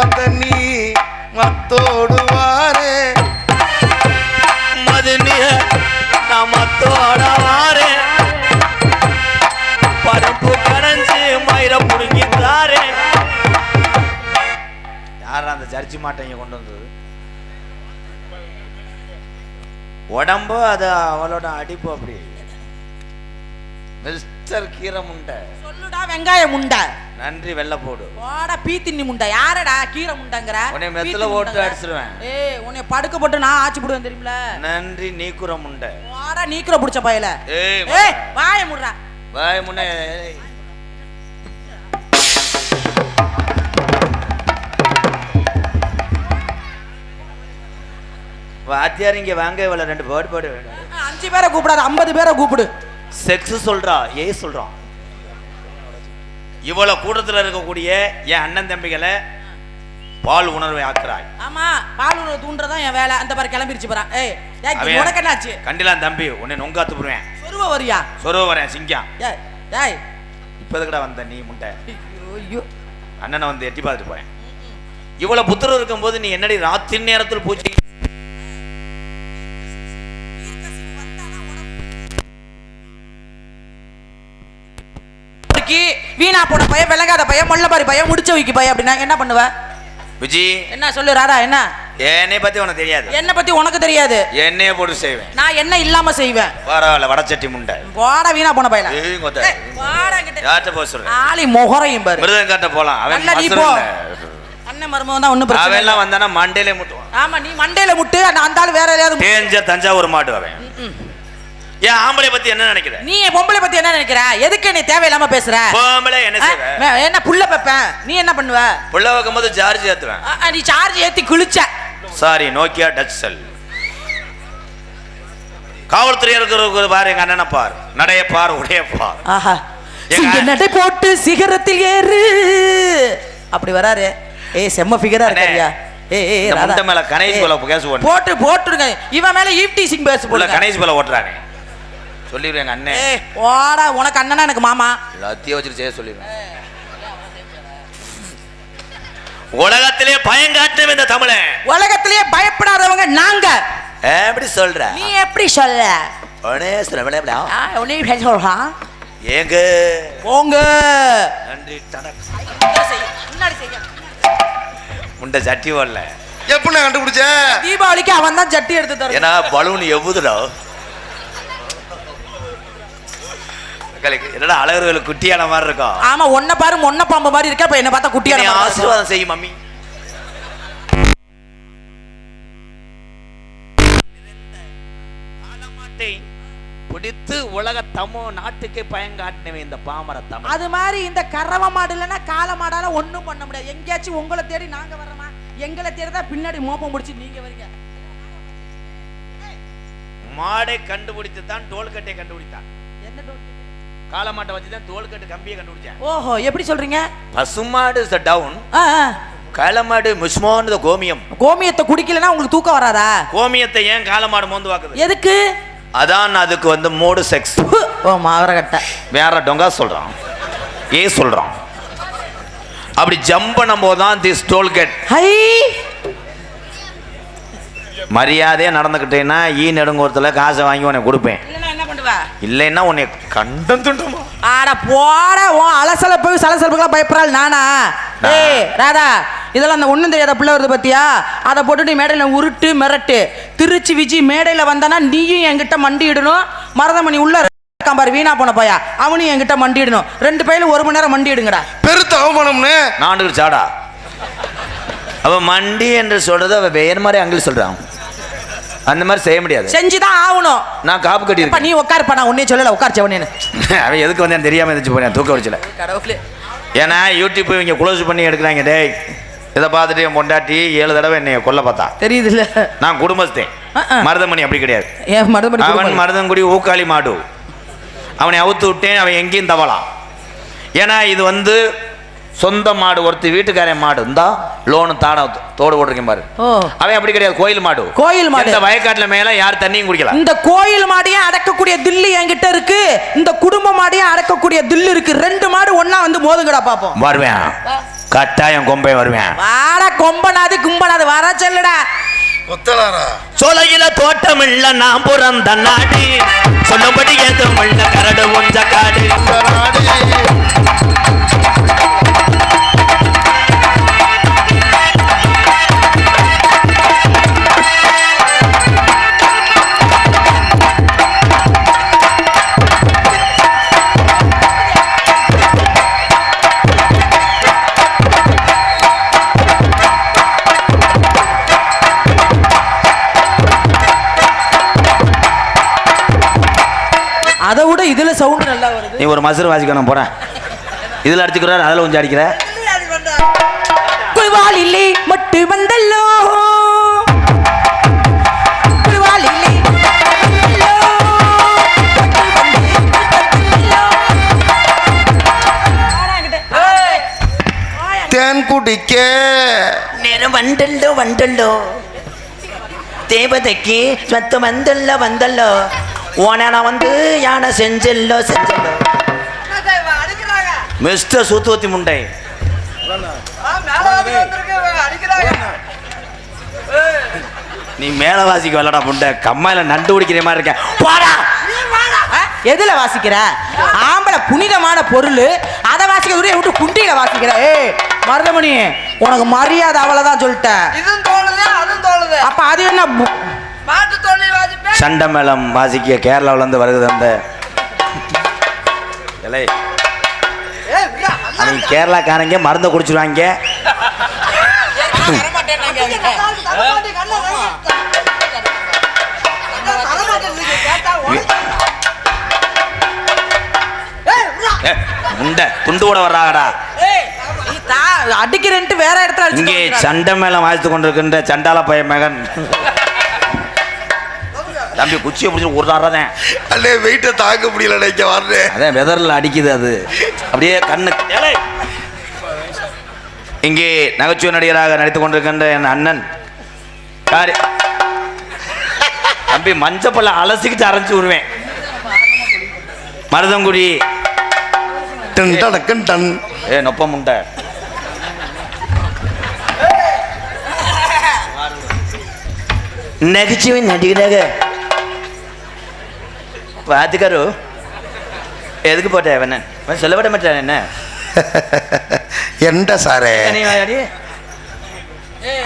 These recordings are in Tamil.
தண்ணி மத்தோடுவாரே மதுனிய நமத்தோட வாரே. பருப்பு கரைஞ்சு மயிர புடுங்கிட்டாரே யார் அந்த ஜர்ஜி மாட்டைங்க கொண்டு வந்தது? உடம்பு அது அவளோட அடிப்பு அப்படி. மிஸ்டர் கீரை முண்டை. சொல்லுடா வெங்காய முண்டை. நன்றி வெள்ளை போடு. போடா பீத்தின்னி முண்டை. யாரடா கீரை முண்டைங்கிற? உன்னை மெத்துல ஓட்டு. அடிச்சிருவேன். ஏய் உன்னை படுக்க போட்டு நான் ஆச்சு போடுவேன் தெரியுமில நன்றி நீக்குற முண்டை. போடா நீக்கிற புடிச்ச பயல. ஏய் ஏய் வாய முடுறா. வாய் முன்னே வாத்தியார் இங்க வாங்க இவ்வளவு ரெண்டு பேர்டு போடு. அஞ்சு பேரை கூப்பிடாத ஐம்பது பேரை கூப்பிடு. செக்ஸ் சொல்றா ஏ சொல்றான் இவ்வளவு கூட்டத்துல இருக்கக்கூடிய என் அண்ணன் தம்பிகளை பால் உணர்வை ஆக்குறாய். ஆமா பால் உணவு தூண்டுறதான் என் வேலை. அந்த மாதிரி கிளம்பிருச்சு போறா ஏய் உனக்கு என்னாச்சு? கண்டிலாம் தம்பி உன்னை நொங்காத்து போடுவேன் சொருவ வரியா? சொருவ வரேன் சிங்கம். ஏய் ஏய் இப்ப எதுக்குடா வந்த நீ முட்டை ஐயோ, ஐயோ. அண்ணனை வந்து எட்டி பார்த்துட்டு போறேன். இவ்வளவு புத்திரம் இருக்கும்போது நீ என்னடி ராத்திரி நேரத்தில் பூச்சி பொறுக்கி, வீணா போன பையன் விளங்காத பையன் முள்ளபாரி பையன் முடிச்ச வைக்க பையன் அப்படின்னா என்ன பண்ணுவ? விஜி. என்ன சொல்லு ராதா என்ன? என்னை பத்தி உனக்கு தெரியாது. என்ன பத்தி உனக்கு தெரியாது. என்னையே போட்டு செய்வேன். நான் என்ன இல்லாம செய்வேன்? பரவாயில்ல வடச்சட்டி முண்டை. வாடா வீணா போன பையன். யார்கிட்ட போக சொல்றேன் ஆளி முகரையும் பாரு. மிருதங்காட்ட போலாம். அவன் நீ போ. அண்ணன் மருமகன் தான் அவன் பிரச்சனை இல்ல. எல்லாம் வந்தானா மண்டையிலே முட்டுவான். ஆமா நீ மண்டையில முட்டு அந்த ஆளு வேற முட்டு. தேஞ்ச தஞ்சாவூர் மாட்டு அவன். ஏன் ஆம்பளை பத்தி என்ன நினைக்கிற? நீ பொம்பளை பத்தி என்ன நினைக்கிற? எதுக்கு நீ தேவையில்லாம பேசுற? பொம்பளை என்ன செய்வ? என்ன புள்ள பெப்பேன் நீ என்ன பண்ணுவ? புள்ள வைக்கும் போது சார்ஜ் ஏத்துவேன் நீ சார்ஜ் ஏத்தி கிழிச்ச சாரி நோக்கியா டச் செல் காவல்துறை இருக்கிற பாரு எங்க அண்ணனை பார். நடைய பார் உடைய பார். ஆஹா. நடை போட்டு சிகரத்தில் ஏறு. அப்படி வராரு. ஏய் செம்ம ஃபிகரா இருக்காரியா. ஏய் ராதா. மேல கணேஷ் போல போடு. போட்டு போட்டுருங்க. இவன் மேல ஈவ்டி சிங் பேச உள்ள போடுங்க கணேஷ் போல ஓட்டுறானே. சொல்லிடுவேன் எங்க அண்ணன் ஏய் வாடா உனக்கு அண்ணனா எனக்கு மாமா? எல்லாத்தையும் வச்சுட்டு செய்ய சொல்லிடுவேன் உலகத்திலே பயங்காட்டும் இந்த தமிழன் உலகத்திலேயே பயப்படாதவங்க நாங்க. எப்படி சொல்ற? நீ எப்படி சொல்ல? உடனே சொல்ல விளையாட இப்படி சொல்றான் ஏங்க? போங்க. நன்றி டனக். முன்னாடி செய்ய. முண்டை சட்டி வரல எப்படி கண்டுபிடிச்ச? தீபாவளிக்கு அவன் தான் ஜட்டி எடுத்து தரும் ஏன்னா பலூன் எவ்வுதுடா? மக்களுக்கு. என்னடா அழகர்களுக்கு குட்டியான மாதிரி இருக்கும் ஆமா ஒன்ன பாரு மொன்ன பாம்பு மாதிரி இருக்க? இப்ப என்ன பார்த்தா குட்டியான. ஆசீர்வாதம் செய்யும் மம்மி. பிடித்து உலக தமோ நாட்டுக்கு பயங்காட்டினவன் இந்த பாமர தமிழ் அது மாதிரி இந்த கறவை மாடு இல்லைன்னா காளை மாடால ஒண்ணும் பண்ண முடியாது. எங்கேயாச்சும் உங்களை தேடி நாங்க வர்றோமா? எங்களை தேடி தான் பின்னாடி மோப்பம் முடிச்சு நீங்க வரீங்க. மாடை கண்டுபிடித்து தான் டோல்கட்டை கண்டுபிடித்தான். காலமாட்டை வச்சு தான் தோல்கட்டு கம்பியை கண்டுபிடிச்சான். ஓஹோ எப்படி சொல்றீங்க? பசுமாடு இஸ் டவுன் ஆ, ஆ. காலமாடு முஸ்மான் கோமியம். கோமியத்தை குடிக்கலன்னா உங்களுக்கு தூக்கம் வராதா? கோமியத்தை ஏன் காலமாடு மோந்து வாக்குது? எதுக்கு? அதான் அதுக்கு வந்து மோடு செக்ஸ் ஓ மாவரகட்டை வேற டொங்கா சொல்றான். ஏ சொல்றான். அப்படி ஜம்ப் பண்ணும்போது தான் திஸ் டோல்கேட் ஹை! மரியாதையா நடந்துக்கிட்டேன்னா ஈ நெடுங்கூரத்தில் காசை வாங்கி உனக்கு கொடுப்பேன். பண்ணுவ இல்லைன்னா உன்னை கண்டம் துண்டுமா? ஆட போட உன் அலசலப்பு சலசலப்புக்கெல்லாம் பயப்படுறாள் நானா? நான். ஏய் ராதா இதெல்லாம் அந்த ஒண்ணும் தெரியாத பிள்ளை வருது பத்தியா? அதை போட்டு நீ மேடையில உருட்டு மிரட்டு. திருச்சி விஜி மேடையில வந்தானா நீயும் என்கிட்ட மண்டியிடணும். மருதமணி உள்ள இருக்கான் பாரு வீணா போன பையா. அவனும் என்கிட்ட மண்டியிடணும். ரெண்டு பையிலும் ஒரு மணி நேரம் மண்டியிடுங்கடா. பெருத்த அவமானம்னு. நாண்டுக்கு சாடா. அவ மண்டி என்று சொல்றது அவ வேறு மாதிரி அங்கிள் சொல்றான். அந்த மாதிரி செய்ய முடியாது. செஞ்சுதான் ஆகணும். நான் காப்பு கட்டி நீ உட்காருப்பா நான் உன்னே சொல்லல உட்கார் செவனேன்னு அவன் எதுக்கு வந்தேன் தெரியாம இருந்துச்சு போனேன் தூக்க வச்சல கடவுளே. ஏன்னா யூடியூப் இவங்க க்ளோஸ் பண்ணி எடுக்கிறாங்க டேய் இதை பார்த்துட்டு என் பொண்டாட்டி ஏழு தடவை என்னை கொல்ல பார்த்தா. தெரியுது இல்ல நான் குடும்பஸ்தேன். மருதமணி அப்படி கிடையாது. ஏன் மருதமணி அவன். மருதங்குடி ஊக்காளி மாடு. அவனை அவுத்து விட்டேன் அவன் எங்கேயும் தவலாம் ஏன்னா இது வந்து சொந்த மாடு ஒருத்தி வீட்டுக்காரன் மாடு. இருந்தா லோனு தாட தோடு போட்டிருக்கேன் பாரு. அவன் அப்படி கிடையாது கோயில் மாடு. கோயில் மாடு. இந்த வயக்காட்டுல மேல யார் தண்ணியும் குடிக்கல. இந்த கோயில் மாடையும் அடக்கக்கூடிய தில்லு என்கிட்ட இருக்கு. இந்த குடும்ப மாடையும் அடக்கக்கூடிய தில்லு இருக்கு. ரெண்டு மாடு ஒண்ணா வந்து மோதுங்கடா பாப்போம். வருவேன். கட்டாயம் கொம்பை வருவேன். வாடா கொம்பனாது கும்பனாது. வர சொல்லுடா. சோலையில தோட்டம் இல்ல நான் பிறந்த நாடு. சொல்லும்படி ஏதும் இல்ல கரடு ஒஞ்ச காடு. ஒரு மசுறு வாசிக்கணும் போறேன். இதுல அடிச்சுக்கிறார் அதுல கொஞ்சம் அடிக்கிற குழுவால் இல்லை மட்டு வந்தல்லோ. தேன் குடிக்க நேரம் வண்டல்லோ வண்டல்லோ. தேவதைக்கு சத்து வந்தல்லோ வந்தல்லோ. ஓனானா வந்து யானை செஞ்சல்லோ செஞ்சல்லோ. மிஸ்டர் சூத்துவத்தி முண்டை. நீ மேலவாசிக்கு விளாடா முண்டை. கம்மாயில நண்டு குடிக்கிற மாதிரி இருக்க போடா! எதுல வாசிக்கிற? ஆம்பளை புனிதமான பொருள். அதை வாசிக்க விட விட்டு குண்டியில வாசிக்கிற. ஏய் மருதமணி உனக்கு மரியாதை அவ்வளவுதான் சொல்லிட்டேன். இதுவும் தோணுது? அதுவும் தோணுது? அப்ப அது என்ன மாட்டு தோல்வி வாசிப்பேன். சண்டை மேளம் வாசிக்க கேரளாவுல இருந்து வருது அந்த இலை உனக்கு- ஏய், விட்றா. ஏ, முண்டை துண்டு கூட வர்றாங்கடா அடிக்கிறேன்ட்டு வேற இடத்துல இங்கே. சண்டை மேளம் வாசித்து கொண்டிருக்கின்ற சண்டால பையன் மகன் தம்பி குச்சியை பிடிச்சி ஒரு தான். அண்ணே வெயிட்டை தாங்க முடியல நினைக்க வர்றேன் அதான் வெதரில் அடிக்குது அது. அப்படியே கண்ணு ஏலே. இங்கே நகைச்சுவை நடிகராக நடித்துக் கொண்டிருக்கின்ற என் அண்ணன். காரி தம்பி மஞ்சப்பள்ள அலசிக்கிட்டு அரைஞ்சு விடுவேன் மருதங்குடி. டன் டனக்கன் டன். ஏ நொப்ப முண்டை. நகைச்சுவை நடிகராக பார்த்துக்காரு எதுக்கு போட்ட வேணன் சொல்ல விட மாட்டேன் என்ன? எந்த சாரே? நீ அடி?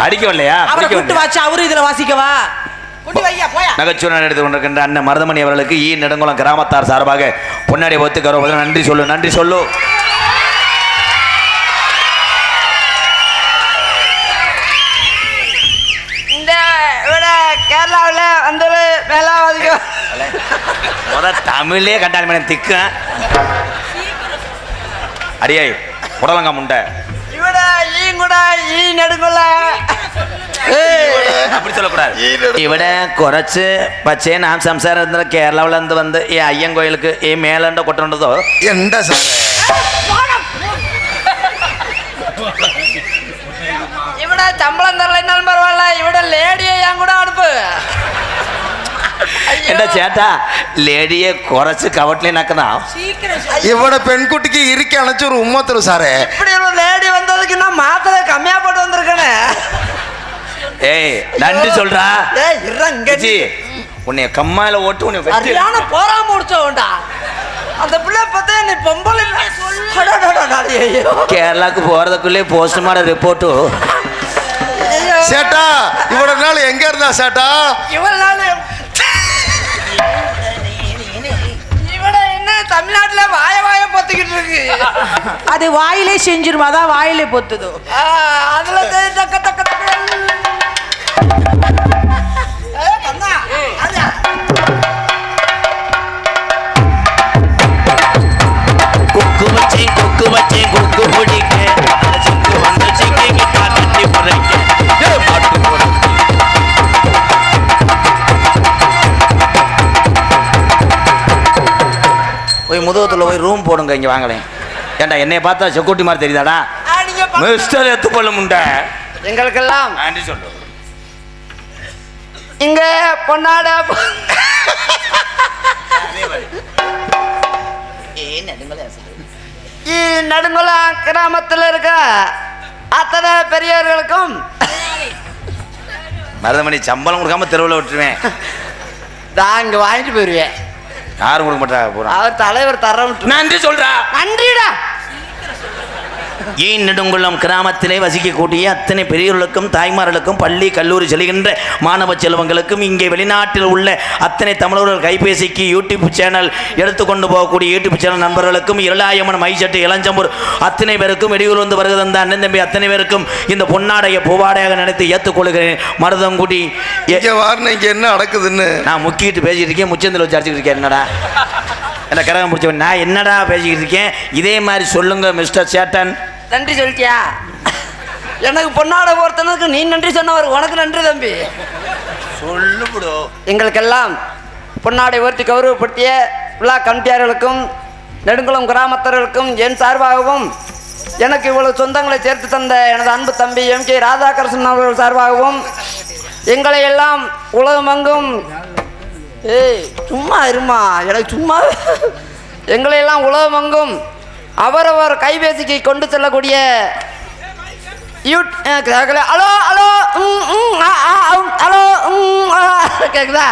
அடிக்க வரலையா அவரை பிடிக்க கூட்டு? வாச்சு அவரு இதுல வாசிக்கவா? குட்டி வையா போயா. நகைச்சுவை எடுத்து கொண்டிருக்கின்ற அண்ணன் மருதமணி அவர்களுக்கு ஈ நெடுங்குளம் கிராமத்தார் சார்பாக பொன்னாடி ஒத்து கருவ நன்றி சொல்லு நன்றி சொல்லு. முத தமிழே கண்டாளி மணி திக்க அடியாய் புடலங்கா முண்டை இவட ஈங்குட ஈ நெடுங்குள்ள அப்படி சொல்லக்கூடாது ஈ நெடு- இவட കുറച്ച് പക്ഷേ നാം സംസാരം കേരളത്തിൽ നിന്ന് വന്ന് ഈ അയ്യൻ കോയിലുക്ക് ഈ മേലണ്ട കൊട്ടുണ്ടതോ எந்த சாரே இவட சம்பளம் தரலைன்னாலும் பரவாயில்ல இவட லேடியை என் கூட அனுப்பு ஐயோ. എന്റെ ചേട്ടാ ലേഡിയെ കുറച്ച് കവട്ടിലിനാക്കുന്ന இவட பெண்குட்டிக்கு இருக்க அணைச்சு ஒரு உம்மத்தரு சாரே இப்படி ஒரு லேடி வந்ததுக்கு நான் மாத்திரை கம்மியா போட்டு வந்திருக்கேனே ஏய் நன்றி சொல்றா ஏய் இறங்க ஜி உன்னை கம்மாயில ஓட்டு உன்னை வெட்டி சரியான போரா முடிச்சவன்டா அந்த பிள்ளை பார்த்தா நீ பொம்பளை இல்ல. அடடடடா, ஐயோ. கேரளாக்கு போறதுக்குள்ளே போஸ்ட்மார்டம் ரிப்போர்ட்டு ஐயோ. சேட்டா இவட நாள் எங்க இருந்தா சேட்டா இவ்வளவு நாள் தமிழ்நாட்டுல வாய வாய பொத்திக்கிட்டு இருக்கு. அது வாயிலே செஞ்சிருமா அதான் வாயிலே பொத்துதோ. ஆ, அதுல தக்க தக்க. குக்கு வச்சேன் குக்கு வச்சேன் குக்கு பிடிக்க முதுகத்துல போய் ரூம் போடுங்க இங்க வாங்களேன். ஏன்டா என்னைய பார்த்தா செக்யூரிட்டி மாதிரி தெரியுதாடா? ஆ, நீங்க பா- மிஸ்டர் எத்துப்பள்ள முண்டை. எங்களுக்கெல்லாம் ஆண்டி சொல்லு. இங்க பொன்னாட இ நடுங்குளம் கிராமத்துல இருக்க அத்தனை பெரியவர்களுக்கும் மருதமணி சம்பளம் கொடுக்காம தெருவில் விட்டுருவேன். நான் இங்க வாங்கிட்டு போயிருவேன். யாரும் கொடுக்க மாட்டாங்க பூரா அவர் தலைவர் தர நன்றி சொல்றா. நன்றிடா. ஏன் நெடுங்குளம் கிராமத்திலே வசிக்கக்கூடிய அத்தனை பெரியவர்களுக்கும் தாய்மார்களுக்கும் பள்ளி கல்லூரி செல்கின்ற மாணவ செல்வங்களுக்கும் இங்கே வெளிநாட்டில் உள்ள அத்தனை தமிழர்கள் கைபேசிக்கு யூடியூப் சேனல் எடுத்துக்கொண்டு போகக்கூடிய யூடியூப் சேனல் நண்பர்களுக்கும் இரளாயமன் மைசட்டு இளஞ்சம்பூர் அத்தனை பேருக்கும் வெளியூர் வந்து வருகிற அந்த அண்ணன் தம்பி அத்தனை பேருக்கும் இந்த பொன்னாடைய பூவாடையாக நினைத்து ஏற்றுக்கொள்கிறேன் மருதங்குடி இங்க என்ன நடக்குதுன்னு? நான் முக்கிட்டு பேசிட்டு இருக்கேன் முச்சந்தில் வச்சு இருக்கேன் என்னடா? என்ன கரகம் பிடிச்சவன்? நான் என்னடா பேசிக்கிட்டு இருக்கேன்? இதே மாதிரி சொல்லுங்க மிஸ்டர் சேட்டன். நன்றி சொல்லிட்டியா? எனக்கு பொன்னாட ஒருத்தனுக்கு நீ நன்றி சொன்னவர் உனக்கு நன்றி தம்பி. சொல்லு எங்களுக்கெல்லாம் பொன்னாடை உயர்த்தி கௌரவப்படுத்திய விழா கமிட்டியார்களுக்கும் நெடுங்குளம் கிராமத்தர்களுக்கும் என் சார்பாகவும் எனக்கு இவ்வளவு சொந்தங்களை சேர்த்து தந்த எனது அன்பு தம்பி எம் கே ராதாகிருஷ்ணன் அவர்கள் சார்பாகவும் எங்களை எல்லாம் உலகமெங்கும் ஏய் சும்மா இருமா. எனக்கு சும்மா எங்களை எல்லாம் உலகமெங்கும் அவரவர் கைபேசிக்கு கொண்டு செல்லக்கூடிய கேட்கல ஹலோ ஹலோ ம், ம், ஆ, ஆ, ம், ஹலோ ம், ஆ, கேக்குதா?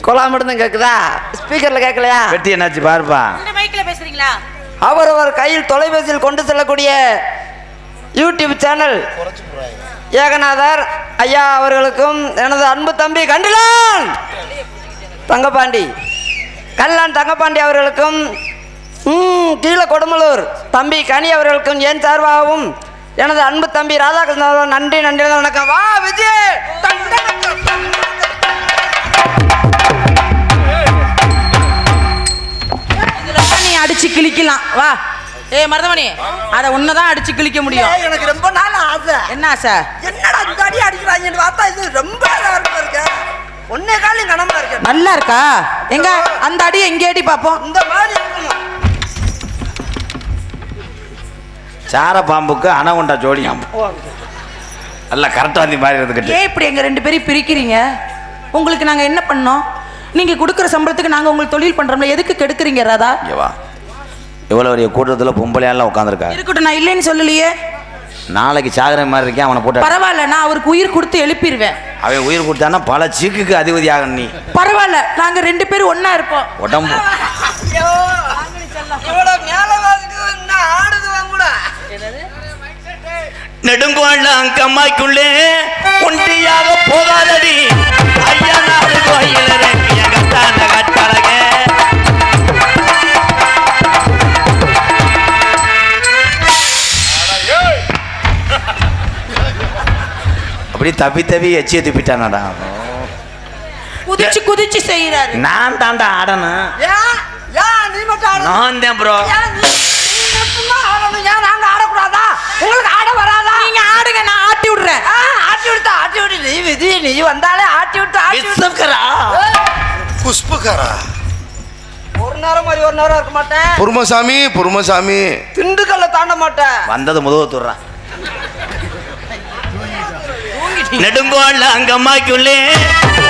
கொலாம் மட்டும் கேக்குதா? ஸ்பீக்கர்ல கேட்கலையா வெட்டி என்னாச்சு பாருப்பா. பேசுறீங்களா? அவரவர் கையில் தொலைபேசியில் கொண்டு செல்லக்கூடிய யூடியூப் சேனல் ஏகநாதர் ஐயா அவர்களுக்கும் எனது அன்பு தம்பி கண்டிலான் தங்கப்பாண்டி. கல்லான் தங்கப்பாண்டி அவர்களுக்கும் கீழே கொடுமலூர். தம்பி கனி அவர்களுக்கும் என் சார்பாகவும் எனது அன்பு தம்பி ராதாகிருஷ்ணன் நன்றி நன்றி வணக்கம். வா விஜய்! நீ அடிச்சு கிழிக்கலாம். வா. ஏய் மருதமணி அதை உன்னதான் அடிச்சு கிழிக்க முடியும். எனக்கு ரொம்ப நாள் ஆசை. என்ன ஆசை? என்னடா இந்த அடி அடிக்கிறாங்கன்னு பார்த்தா இது ரொம்ப நல்லா இருக்கு ஒன்னே காலையும் கனமா இருக்கு? நல்லா இருக்கா? எங்க? அந்த அடி எங்க அடி பாப்போம் இந்த மாதிரி சார பாம்புக்கு அணகுண்டா ஜோடியாம் நல்லா கரெக்டாக வந்து மாதிரி இருந்துக்கிட்டு ஏன் இப்படி எங்க ரெண்டு பேரையும் பிரிக்கிறீங்க? உங்களுக்கு நாங்க என்ன பண்ணோம்? நீங்க கொடுக்குற சம்பளத்துக்கு நாங்க உங்களுக்கு தொழில் பண்றோம்ல எதுக்கு கெடுக்குறீங்க ராதா? ஏவா இவ்வளோ பெரிய கூட்டத்தில் பொம்பளையாலாம் உட்காந்துருக்காங்க இருக்கட்டும் நான் இல்லைன்னு சொல்லலையே. நாளைக்கு சாகர மாதிரி இருக்கேன் அவனை போட்டு பரவாயில்ல நான் அவருக்கு உயிர் கொடுத்து எழுப்பிடுவேன் அவன் உயிர் கொடுத்தான்னா பல சீக்குக்கு அதிபதி ஆகணும் நீ. பரவாயில்ல நாங்க ரெண்டு பேரும் ஒண்ணா இருப்போம். உடம்பு. அங்கம்மாய்க்குள்ளே ஒன்றியாக போகாதடி. ஐயா நாடு கோயில் கட்டான கட்டழக அப்படி தப்பி தப்பி எச்சிய துப்பிட்டானடா. குதிச்சு குதிச்சு செய்யறாரு நான் தாண்டா ஆடணும். நான் தான் ப்ரோ ஆடக்கூடாதா உங்களுக்கு ஆட வராதா? நீங்க ஆடுங்க நான் ஆட்டி விடுறேன். ஆட்டி விட்டு ஆட்டி விட்டு. நீ விதி நீ வந்தாலே ஆட்டி விட்டு ஆட்டி புஷ்பகாரா? ஒரு நேரம் மாதிரி ஒரு நேரம் இருக்க மாட்டேன். பொறுமசாமி பொறுமசாமி. திண்டுக்கல்ல தாண்ட மாட்டேன். வந்தது முதுகுத்துறான் நெடுங்கோள் அங்கம்மாக்குள்ளே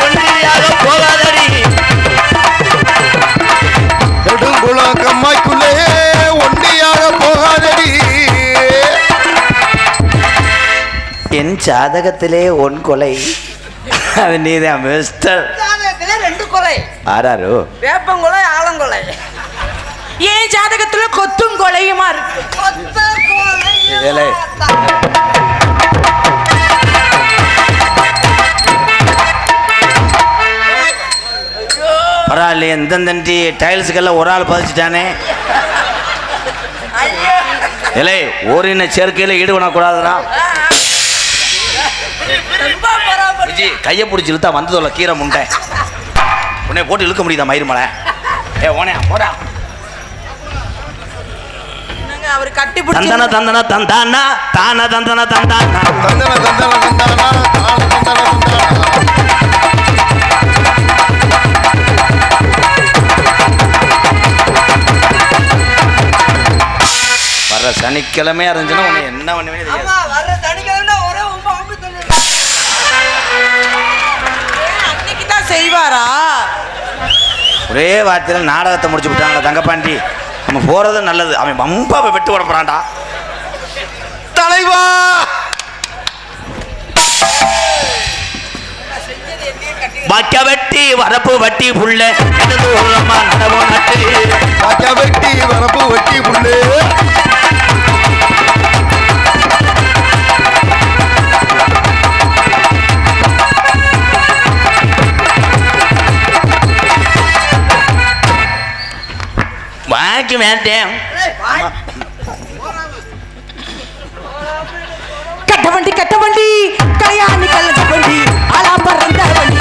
ஒன்றியாக போகாதடி. நெடுங்குளம் கம்மாய்க்குள்ளே ஒண்டியாக போகாதடி. என் ஜாதகத்திலே ஒன் கொலை. அது நீதான் மிஸ்டர் ஜாதகத்திலே ரெண்டு கொலை. ஆறாரு? வேப்பங்கொலை ஆலங்கொலை. ஏன் ஜாதகத்துல கொத்தும் கொலையுமா இருக்கு? கொத்த கொலை எந்தெந்தண்டி டைல்ஸுக்கெல்லாம் ஒரு ஆள் பதிச்சுட்டானே. இல்லை ஓரின சேர்க்கையில் ஈடுபடக்கூடாதுடா. விஜி கையை பிடிச்சி இழுத்தா வந்ததோல கீரை முண்டை. உன்னை போட்டு இழுக்க முடியுதா மயிர் மலை? ஏ ஓனே போடா. அவர் கட்டி தந்தன பிடிச்சி தந்தன தந்தானா தான தந்தன தந்தானா தந்தன தந்தன தந்தானா தான தந்தன தந்தானா வர்ற சனிக்கிழமையா இருந்துச்சுன்னா உன்னை என்ன பண்ணுவேன்னு தெரியாது. செய்வாரா ஒரே வார்த்தையில் நாடகத்தை முடிச்சு விட்டாங்களா தங்கப்பாண்டி நம்ம போறது நல்லது. அவன் பம்பா வெட்டு விட போறான்டா. தலைவா! வக்க வெட்டி வரப்பு வட்டி புள்ள. நடவு நட்டு பாக்கா வெட்டி வரப்பு வெட்டி புல்லு வாக்கி வேண்டேன். கட்ட வண்டி கட்ட வண்டி கல்யாணி கல்ல வண்டி அலா பறந்த வண்டி.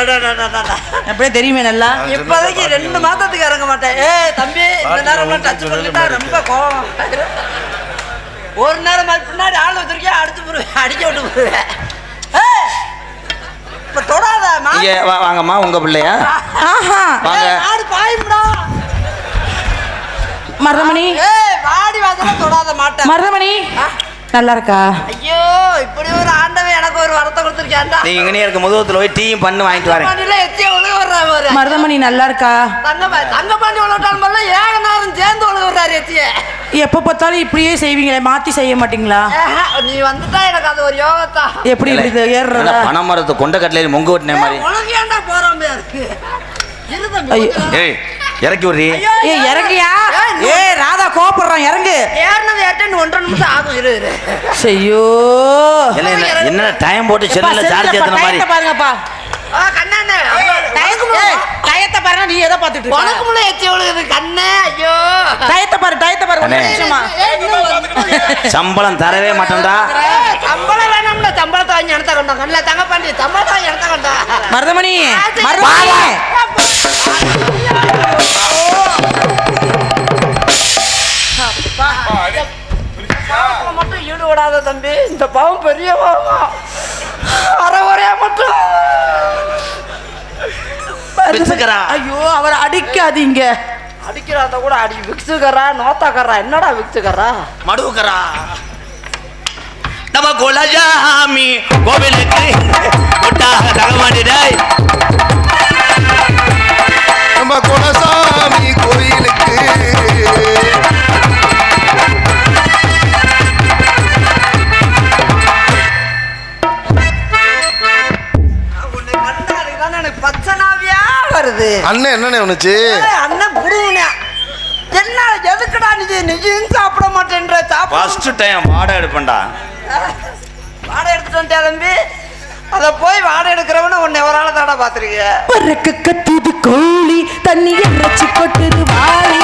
அப்படியே தெரியுமே நல்லா? இப்போதைக்கு ரெண்டு மாதத்துக்கு இறங்க மாட்டேன். ஏ தம்பி இந்த நேரம்லாம் டச் பண்ணிட்டா ரொம்ப கோவம் ஒரு நேரம் பின்னாடி ஆள் வச்சிருக்கியா? அடிச்சு போடுவேன் அடிக்க விட்டு போடுவேன் ஏய், இப்ப தொடாத வா- வாங்கம்மா உங்க பிள்ளையா? ஆஹா. வாங்க. மாடு பாயும்டா. மருதமணி. ஏய் வாடி வாசல தொடாத மாட்டேன் மருதமணி. நல்லா இருக்கா ஐயோ இப்படி ஒரு ஆண்டவன் எனக்கு ஒரு வரத்தை கொடுத்துருக்கேன்டா நீ இங்கனே இருக்க முதுகத்தில் போய் டீயும் பண்ணு வாங்கிட்டு வரேன். பாண்டியில எத்திய ஒழுக வர்றா பாரு. மருதமணி நல்லா இருக்கா தங்க பா- தங்க பாண்டி உழவிட்டாலும் பண்ணல ஏக நேரம் சேர்ந்து ஒழுக வர்றாரு எத்திய எப்ப பார்த்தாலும் இப்படியே செய்வீங்களே மாத்தி செய்ய மாட்டீங்களா? நீ வந்துட்டா எனக்கு அது ஒரு யோகத்தா. எப்படி இப்படி இது ஏறுறதா? பனை மரத்து கொண்ட கட்டில மொங்கு வெட்டின மாதிரி. உனக்கு ஏன்டா போறோம் இருக்கு? இரு தம்பி, ஐயோ. கொஞ்ச நேரம். ஏய் இறக்கி விட்றி? ஏ இறங்கியா ஏ ராதா கோபப்படுறான் இறங்கு. ஏறினது ஏறிட்டு ஒன்றரை நிமிஷம் ஆகும் இரு ஐயோ. என்ன டைம் போட்டு செல்லில் சார்ஜ் ஏற்றின மாதிரி. பாருங்கப்பா. டயத்தை பாருங்க நீ எதை பார்த்துட்டு இருக்க? உனக்கு முள்ள எத்தி ஒழுகுது கண்ணே. ஐயோ. டயத்தை பாரு டயத்தை பாரு ஒரு. நிமிஷமா. சம்பளம் தரவே மாட்டேன்டா சம்பளம் வேணும்ல. சம்பளத்தை வாங்கி இடத்த கொண்டோம் கண்ணில் தங்க பாண்டி சம்பளத்தை வாங்கி இடத்த கொண்டா. மருதமணி மட்டும் ஈடு விடாத தம்பி. இந்த பாவம் பெரிய பாவம். அரை ஒரே மட்டும். ஐயோ அவர் அடிக்காதீங்க. அடிக்கிறாத கூட அடி விக்ஸுக்கறா நோத்தாக்கறா என்னடா விக்ஸுக்கறா? மடுவுக்கரா நம்ம குலஜாமி கோவிலுக்கு விட்டாக தகமாண்டிடாய் வருது? அண்ணன் என்னண்ணே ஏய், அண்ணன் குருவனே என்ன எதுக்குடா நீ நிஜம் சாப்பிட மாட்டேன்ற? சாப்பிட ஃபர்ஸ்ட் டைம் வாடகை எடுப்பேன்டா. வாடகை எடுத்துட்டு வந்துட்டியா தம்பி? அதை போய் வாடகை எடுக்கிறவன உன்னை ஒரு ஆளை தாடா பார்த்துருக்கீங்க பறக்க கத்துது கோழி தண்ணி இறைச்சி கொட்டுது வாளி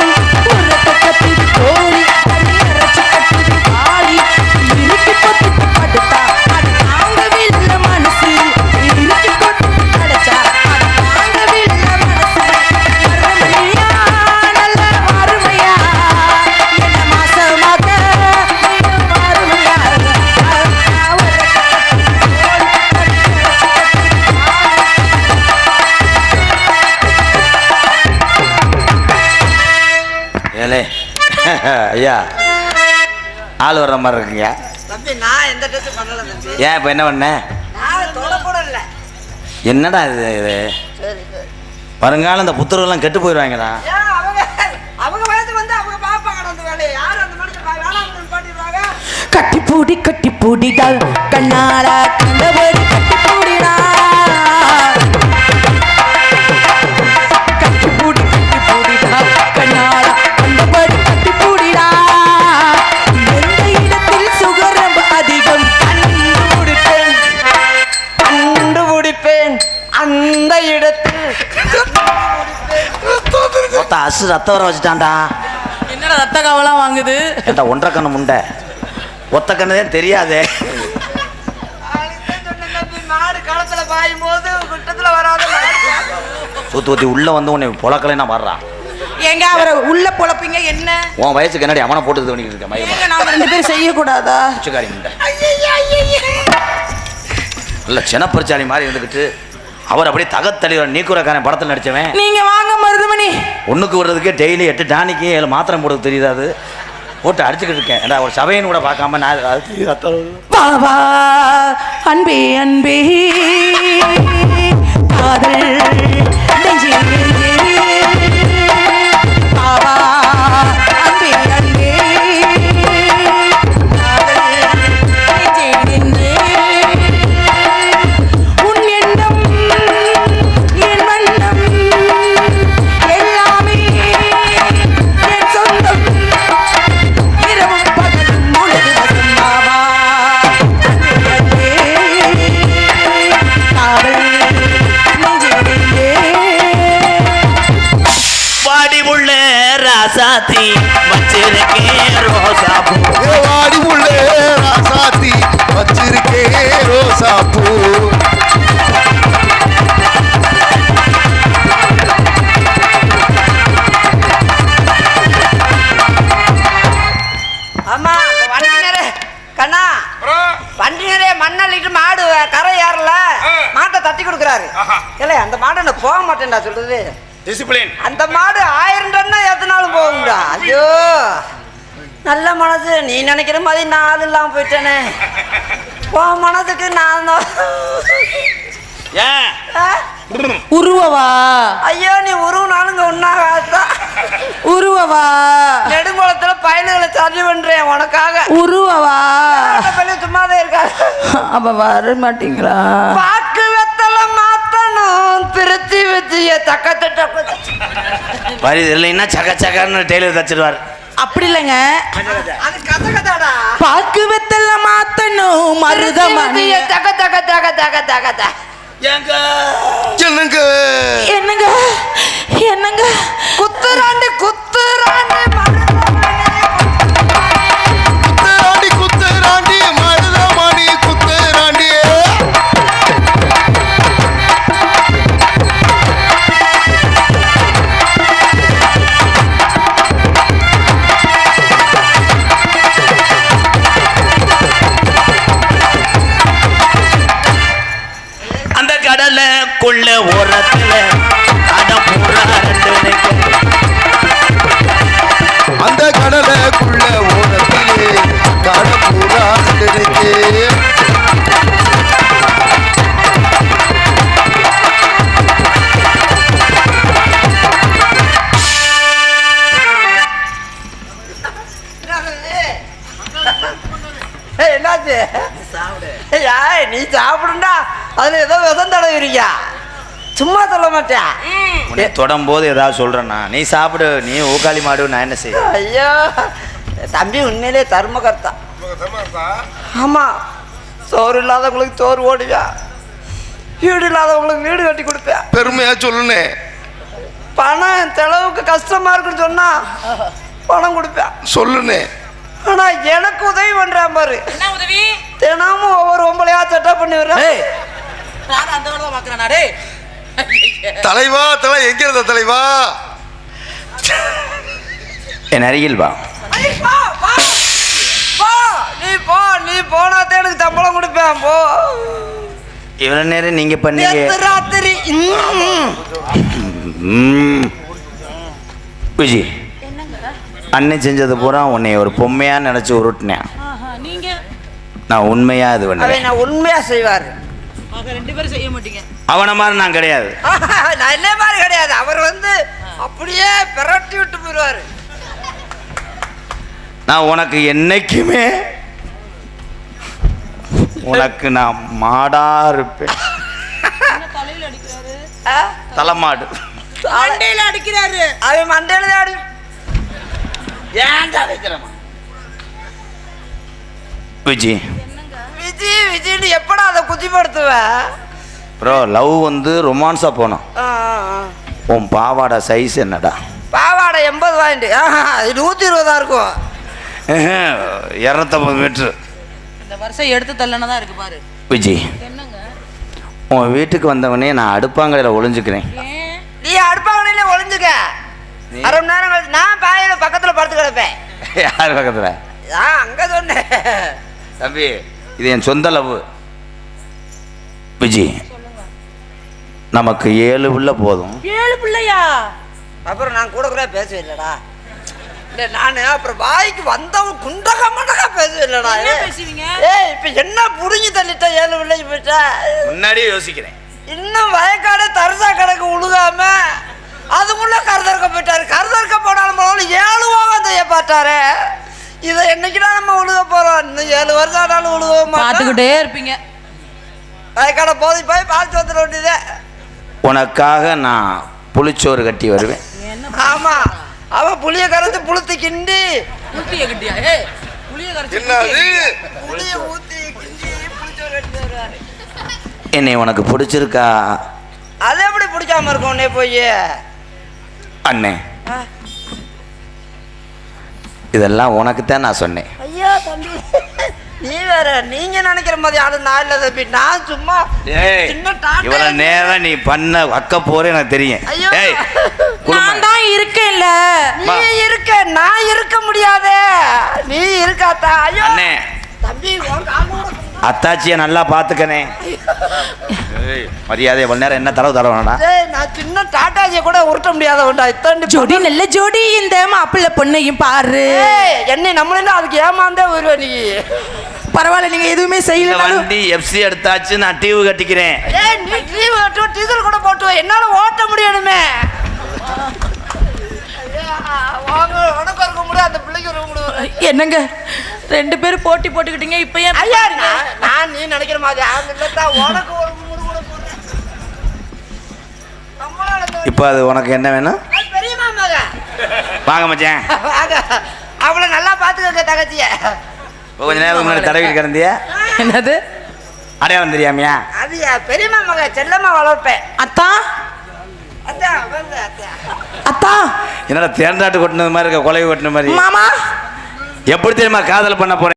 ஆள் வர்ற மாதிரி இருக்குங்க. தம்பி நான் எந்த டெஸ்ட் பண்ணல தம்பி. ஏன் இப்போ என்ன பண்ண? நான் தொட கூட இல்லை என்னடா இது இது? வருங்காலம் இந்த புத்தகம்லாம் கெட்டு போயிடுவாங்கடா அவங்க அவங்க வயசுக்கு வந்து அவங்க பாப்பாங்க அந்த வேலையை யார் அந்த மனுஷன் வேணாம் பாட்டிடுவாங்க கட்டி பூடி கட்டி பூடிடா கண்ணால கண்டபடி அசு ரத்த வர வச்சுட்டான்டா. என்னடா ரத்த காவலாம் வாங்குது? ஏண்டா ஒன்றரை கண்ணு முண்டை. ஒத்த கண்ணு தான் தெரியாதே. சூத்து ஊத்தி உள்ள வந்து உன்னை புழக்கலை நான் வர்றான் எங்க அவரை உள்ள பொழப்பீங்க? என்ன? உன் வயசுக்கு என்னடி அவனை போட்டு பண்ணிட்டு இருக்க மயமா நாம ரெண்டு பேரும் செய்யக்கூடாதா? உச்சக்காரி முண்டை. நல்ல சினப்பரிச்சாலி மாதிரி இருந்துக்கிட்டு அவர் அப்படியே தகத்தளிவர் நீக்குறக்காரன் படத்தில் நடிச்சவன். நீங்க வாங்க மருதுமணி. ஒண்ணுக்கு வர்றதுக்கே டெய்லி எட்டு டானிக்கு ஏழு மாத்திரம் போடுறது தெரியுது போட்டு அடிச்சுக்கிட்டு இருக்கேன். ஒரு சபையன் கூட பார்க்காம நான் அது அன்பே அன்பே. மாட்டேன்டா சொல்றது. டிசிப்ளின் அந்த மாடு ஆயிரம் டன்னா எத்தனாலும் போகும்டா. ஐயோ. நல்ல மனசு. நீ நினைக்கிற மாதிரி நாள் இல்லாம போயிட்டேனே. உன் மனசுக்கு நான்? உருவவா? ஐயோ நீ உருவனாலுங்க ஒன்னாகாதான் உருவவா? நெடுங்குளத்துல பயலுகளை சரி பண்றேன் உனக்காக. உருவவா? பள்ளி சும்மாதான் இருக்காது. அப்ப வர மாட்டீங்களா? திருச்சி வச்சிய தக்கத்த வரி இல்லைன்னா சக சகன்னு டெய்லர் தச்சிடுவார் அப்படி இல்லைங்க. அது கத கதாடா. பாக்கு வெத்தல மாத்தணும் மருதமணி தக்க தக்க தக்க தக்க தக்க தக்க என்னங்க என்னங்க? என்னங்க? குத்துராண்டி குத்துராண்டி என்னாச்சு? ஏய், நீ சாப்பிடுண்டா? அதுல ஏதோ விதம் தடவிருக்கியா சும்மா சொல்ல மாட்டேன் உன்னை தொடும்போது ஏதாவது சொல்றேன்னா நீ சாப்பிடு நீ ஊக்காளி மாடு நான் என்ன செய்ய ஐயோ தம்பி உண்மையிலே தர்மகர்த்தா. ஆமா. சோறு இல்லாதவங்களுக்கு சோறு ஓடுவியா? வீடு இல்லாதவங்களுக்கு வீடு கட்டி கொடுப்பேன் பெருமையா சொல்லுனே. பணம் செலவுக்கு கஷ்டமா இருக்குன்னு சொன்னா பணம் கொடுப்பேன் சொல்லுனே. ஆனா எனக்கு உதவி பண்றான் பாரு. என்ன உதவி? தினமும் ஒவ்வொரு ஒம்பளையா செட்டப் பண்ணி டேய் தலைவா தலை எங்க இருந்த தலைவா? என் அருகில் வா. போ, நீ போ நீ போனாதான் எனக்கு சம்பளம் கொடுப்பேன் போ. இவ்வளவு நேரம் நீங்க பண்ணீங்க. நேத்து ராத்திரி. விஜி அண்ணன் செஞ்சது பூரா உன்னை ஒரு பொம்மையா நினைச்சு உருட்டினேன். நீங்க? நான் உண்மையா இது பண்ணுவேன். அவன் நான் உண்மையா செய்வாரு. ரெண்டு பேரும் செய்ய மாட்டீங்க. அவனை மாதிரி நான் கிடையாது. நான் என்ன மாதிரி கிடையாது. அவர் வந்து அப்படியே பிரட்டி விட்டு போயிடுவாரு. நான் உனக்கு என்னைக்குமே உனக்கு நான் மாடா இருப்பேன். ஆ? தலைமாடு. மண்டையில அடிக்கிறாரு. அவன் மண்டையில அடி ஏன்டா வைக்கிறமா விஜி. விஜய் விஜய்னு எப்படா அதை குதிப்படுத்துவ ப்ரோ லவ் வந்து ரொமான்ஸாக போனோம். உன் பாவாடை சைஸ் என்னடா? பாவ அட எண்பது வாங்கிட்டு ஆஹா இது நூற்றி இருபதா இருக்கும். இரநூத்தம்பது மீட்ரு இந்த வருஷம் எடுத்து தள்ளனதா இருக்கு பாரு. விஜி என்னங்க? உன் வீட்டுக்கு வந்தவனே நான் அடுப்பாங்கடையில் ஒளிஞ்சுக்கிறேன். நீ அடுப்பாங்கனையில ஒளிஞ்சுக்க. அரை மணி நேரம் கழிச்சு நான் பாயில பக்கத்துல படுத்து கிடப்பேன். யார் பக்கத்தில்? நான் அங்க சொன்னேன். தம்பி இது என் சொந்த லவ் விஜி நமக்கு ஏழு உள்ள போதும். ஏழு பிள்ளையா? அப்புறம் நான் கூட கூட பேசவே இல்லடா. இல்லை நான் அப்புறம் வாய்க்கு வந்தவன் குண்டக மண்டக பேசவே இல்லடா என்ன பேசுவீங்க? ஏய் இப்போ என்ன புடுங்கி தள்ளிட்ட ஏழு பிள்ளைக்கு போயிட்டா? முன்னாடியே யோசிக்கிறேன். இன்னும் வயக்காடு தரிசா கணக்கு உழுகாம அதுக்குள்ள கருதற்க போயிட்டாரு. கருதற்க போனாலும் போனாலும் ஏழு வந்து பார்த்தாரு. இதை என்னைக்குடா நம்ம உழுக போறோம்? இன்னும் ஏழு வருஷம் ஆனாலும் உழுக பார்த்துக்கிட்டே இருப்பீங்க. வயக்காடை போதை போய் பார்த்து வந்துட வேண்டியதே. உனக்காக நான் புளிச்சோறு கட்டி வருவேன். ஆமா. அவன் புளிய கரைச்சு புளுத்து கிண்டி புளிய கட்டியா? ஏய் புளிய கரைச்சி என்னது? புளிய ஊத்தி கிண்டி புளிச்சோறு எடுத்து வருவாரு. என்னை உனக்கு பிடிச்சிருக்கா? அது எப்படி பிடிக்காம இருக்கும் உன்னே போய்? அண்ணே. இதெல்லாம் உனக்கு தான் நான் சொன்னேன். ஐயா தம்பி. நீ வேற நீங்க நினைக்கிற மாதிரி ஆளு நான் இல்ல தம்பி. நான் சும்மா ஏய் சின்ன டாட்டா இவ்வளவு நேரம் நீ பண்ண அக்க போறே எனக்கு தெரியும். நான் தான் இருக்கேன்ல. நீ இருக்க நான் இருக்க முடியாதே. நீ இருக்காத்தா. ஐயோ. அண்ணே. தம்பி அத்தாச்சியை நல்லா பாத்துக்கனே ஏய், மரியாதை இவ்வளவு நேரம் என்ன தரவு தரவானடா டேய் நான் சின்ன டாட்டாஜியை கூட உருட்ட முடியாத உண்டா இத்தனை ஜோடி நல்ல ஜோடி இந்த மாப்பிள்ளை பொண்ணையும் பாரு. ஏய் என்னை நம்மள அதுக்கு ஏமாந்தே வருவ நீ. பரவாயில்ல நீங்க எதுவுமே செய்யலனாலும் வண்டி எஃப்சி எடுத்தாச்சு நான் டிவி கட்டிக்கிறேன். ஏய் நீ டிவி ஓட்டு டீசல் கூட போட்டு. என்னால ஓட்ட முடியணுமே. என்னங்க? ரெண்டு பேரும் போட்டி போட்டுக்கிட்டீங்க இப்ப ஏன் ஐயா நான் நீ நினைக்கிற மாதிரி உனக்கு இப்போ அது உனக்கு என்ன வேணும்? மகன். வாங்க மச்சான். அவளை நல்லா பாத்துக்கங்க தகச்சிய கொஞ்ச நேரம் முன்னாடி தடவி கிடந்தியா என்னது? அடையாளம் தெரியாமையா? அது பெரியம்மா மகன் செல்லம்மா வளர்ப்பேன். அத்தா? அத்தா என்னடா தேர்ந்தாட்டு கொட்டினது மாதிரி இருக்க கொலை கொட்டின மாதிரி? மாமா? எப்படி தெரியுமா காதல் பண்ண போறேன்?